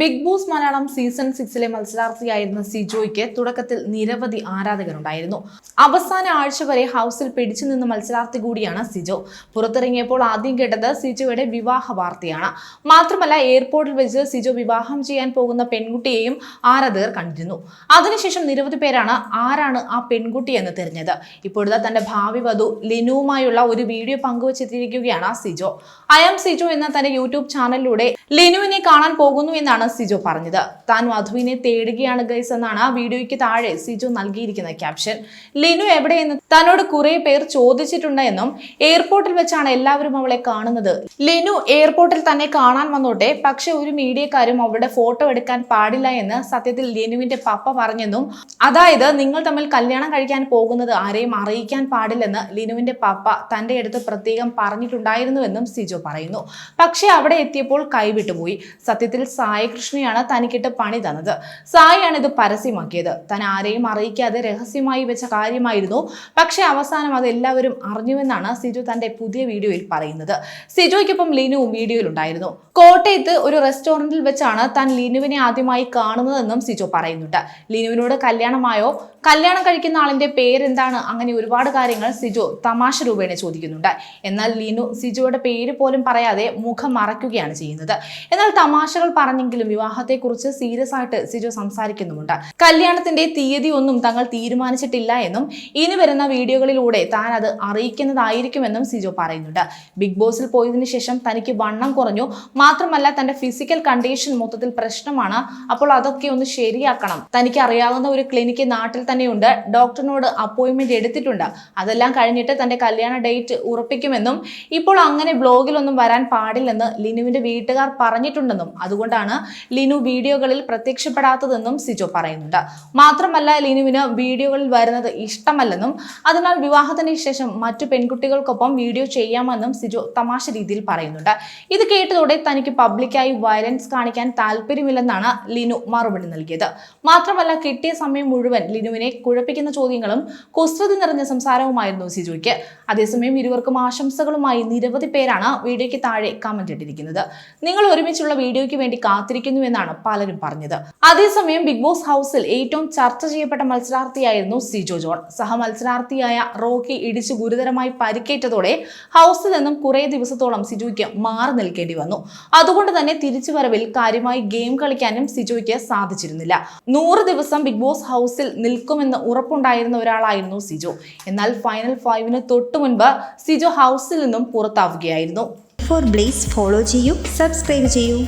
Big Boss Malayalam season സിക്സിലെ മത്സരാർത്ഥിയായിരുന്ന സിജോയ്ക്ക് തുടക്കത്തിൽ നിരവധി ആരാധകരുണ്ടായിരുന്നു. അവസാന ആഴ്ച വരെ ഹൗസിൽ പിടിച്ചു നിന്ന മത്സരാർത്ഥി കൂടിയാണ് സിജോ. പുറത്തിറങ്ങിയപ്പോൾ ആദ്യം കേട്ടത് സിജോയുടെ വിവാഹ വാർത്തയാണ്. മാത്രമല്ല എയർപോർട്ടിൽ വെച്ച് സിജോ വിവാഹം ചെയ്യാൻ പോകുന്ന പെൺകുട്ടിയെയും ആരാധകർ കണ്ടിരുന്നു. അതിനുശേഷം നിരവധി പേരാണ് ആരാണ് ആ പെൺകുട്ടി എന്ന് തിരഞ്ഞത്. ഇപ്പോഴത്തെ തന്റെ ഭാവി വധു ലിനുവുമായുള്ള ഒരു വീഡിയോ പങ്കുവച്ചെത്തിയിരിക്കുകയാണ് സിജോ. ഐ ആം സിജോ എന്ന തന്റെ യൂട്യൂബ് ചാനലിലൂടെ ലിനുവിനെ കാണാൻ പോകുന്നു എന്നാണ് സിജോ പറഞ്ഞത്. താൻ വധുവിനെ തേടുകയാണ് ഗൈസ് എന്നാണ് ആ വീഡിയോയ്ക്ക് താഴെ സിജോ നൽകിയിരിക്കുന്ന ക്യാപ്ഷൻ. ലിനു എവിടെയെന്ന് തന്നോട് കുറെ പേർ ചോദിച്ചിട്ടുണ്ട് എന്നും എയർപോർട്ടിൽ വെച്ചാണ് എല്ലാവരും അവളെ കാണുന്നത്. ലിനു എയർപോർട്ടിൽ തന്നെ കാണാൻ വന്നോട്ടെ പക്ഷെ ഒരു മീഡിയക്കാരും അവളുടെ ഫോട്ടോ എടുക്കാൻ പാടില്ല എന്ന് സത്യത്തിൽ ലിനുവിന്റെ പപ്പ പറഞ്ഞെന്നും അതായത് നിങ്ങൾ തമ്മിൽ കല്യാണം കഴിക്കാൻ പോകുന്നത് ആരെയും അറിയിക്കാൻ പാടില്ലെന്ന് ലിനുവിന്റെ പപ്പ തന്റെ അടുത്ത് പ്രത്യേകം പറഞ്ഞിട്ടുണ്ടായിരുന്നുവെന്നും സിജോ പറയുന്നു. പക്ഷെ അവിടെ എത്തിയപ്പോൾ കൈവിട്ടുപോയി. സത്യത്തിൽ സായി കൃഷ്ണയാണ് തനിക്കിട്ട് പണി തന്നത്. സായിയാണ് ഇത് പരസ്യമാക്കിയത്. താൻ ആരെയും അറിയിക്കാതെ രഹസ്യമായി വെച്ച കാര്യമായിരുന്നു. പക്ഷെ അവസാനം അത് എല്ലാവരും അറിഞ്ഞുവെന്നാണ് സിജു തന്റെ പുതിയ വീഡിയോയിൽ പറയുന്നത്. സിജോയ്ക്കൊപ്പം ലിനുവും വീഡിയോയിലുണ്ടായിരുന്നു. കോട്ടയത്ത് ഒരു റെസ്റ്റോറന്റിൽ വെച്ചാണ് താൻ ലിനുവിനെ ആദ്യമായി കാണുന്നതെന്നും സിജോ പറയുന്നുണ്ട്. ലിനുവിനോട് കല്യാണമായോ? കല്യാണം കഴിക്കുന്ന ആളിന്റെ പേരെന്താണ്? അങ്ങനെ ഒരുപാട് കാര്യങ്ങൾ സിജോ തമാശ രൂപേണ ചോദിക്കുന്നുണ്ട്. എന്നാൽ ലിനു സിജോയുടെ പേര് പോലും പറയാതെ മുഖം മറയ്ക്കുകയാണ് ചെയ്യുന്നത്. എന്നാൽ തമാശകൾ പറഞ്ഞെങ്കിലും വിവാഹത്തെക്കുറിച്ച് സീരിയസ് ആയിട്ട് സിജോ സംസാരിക്കുന്നുമുണ്ട്. കല്യാണത്തിന്റെ തീയതി ഒന്നും തങ്ങൾ തീരുമാനിച്ചിട്ടില്ല എന്നും ഇനി വരുന്ന വീഡിയോകളിലൂടെ താൻ അത് അറിയിക്കുന്നതായിരിക്കുമെന്നും സിജോ പറയുന്നുണ്ട്. ബിഗ് ബോസിൽ പോയതിനു ശേഷം തനിക്ക് വണ്ണം കുറഞ്ഞു. മാത്രമല്ല തന്റെ ഫിസിക്കൽ കണ്ടീഷൻ മൊത്തത്തിൽ പ്രശ്നമാണ്. അപ്പോൾ അതൊക്കെ ഒന്ന് ശരിയാക്കണം. തനിക്ക് അറിയാവുന്ന ഒരു ക്ലിനിക്ക് നാട്ടിൽ തന്നെയുണ്ട്. ഡോക്ടറിനോട് അപ്പോയിന്റ്മെന്റ് എടുത്തിട്ടുണ്ട്. അതെല്ലാം കഴിഞ്ഞിട്ട് തന്റെ കല്യാണ ഡേറ്റ് ഉറപ്പിക്കുമെന്നും ഇപ്പോൾ അങ്ങനെ ബ്ലോഗിലൊന്നും വരാൻ പാടില്ലെന്ന് ലിനുവിന്റെ വീട്ടുകാർ പറഞ്ഞിട്ടുണ്ടെന്നും അതുകൊണ്ടാണ് ലിനു വീഡിയോകളിൽ പ്രത്യക്ഷപ്പെടാത്തതെന്നും സിജോ പറയുന്നുണ്ട്. മാത്രമല്ല ലിനുവിന് വീഡിയോകളിൽ വരുന്നത് ഇഷ്ടമല്ലെന്നും അതിനാൽ വിവാഹത്തിന് ശേഷം മറ്റു പെൺകുട്ടികൾക്കൊപ്പം വീഡിയോ ചെയ്യാമെന്നും സിജോ തമാശ രീതിയിൽ പറയുന്നുണ്ട്. ഇത് കേട്ടതോടെ തനിക്ക് പബ്ലിക്കായി വയലൻസ് കാണിക്കാൻ താല്പര്യമില്ലെന്നാണ് ലിനു മറുപടി നൽകിയത്. മാത്രമല്ല കിട്ടിയ സമയം മുഴുവൻ ലിനുവിനെ കുഴപ്പിക്കുന്ന ചോദ്യങ്ങളും കുസൃതി നിറഞ്ഞ സംസാരവുമായിരുന്നു സിജോയ്ക്ക്. അതേസമയം ഇരുവർക്കും ആശംസകളുമായി നിരവധി പേരാണ് വീഡിയോയ്ക്ക് താഴെ കമന്റ് ഇട്ടിരിക്കുന്നത്. നിങ്ങൾ ഒരുമിച്ചുള്ള വീഡിയോയ്ക്ക് വേണ്ടി കാത്തിരിക്കുന്നുവെന്നാണ് പലരും പറഞ്ഞത്. അതേസമയം ബിഗ് ബോസ് ഹൗസിൽ ഏറ്റവും ചർച്ച ചെയ്യപ്പെട്ട മത്സരാർത്ഥിയായിരുന്നു സിജോ ജോൺ. സഹമത്സരാർത്ഥിയായ റോക്കി ഇടിച്ചു ഗുരുതരമായി പരിക്കേറ്റതോടെ ഹൗസിൽ നിന്നും കുറെ ദിവസത്തോളം സിജോയ്ക്ക് മാറി നിൽക്കേണ്ടി വന്നു. അതുകൊണ്ട് തന്നെ തിരിച്ചുവരവിൽ കാര്യമായി ഗെയിം കളിക്കാനും സിജോയ്ക്ക് സാധിച്ചിരുന്നില്ല. നൂറ് ദിവസം ബിഗ് ബോസ് ഹൗസിൽ നിൽക്കുമെന്ന് ഉറപ്പുണ്ടായിരുന്ന ഒരാളായിരുന്നു സിജോ. എന്നാൽ ഫൈനൽ ഫൈവിന് തൊട്ടു മുൻപ് സിജോ ഹൗസിൽ നിന്നും പുറത്താവുകയായിരുന്നു. ഫോർ ബ്ലേസ് ഫോളോ ചെയ്യൂ സബ്സ്ക്രൈബ് ചെയ്യൂ.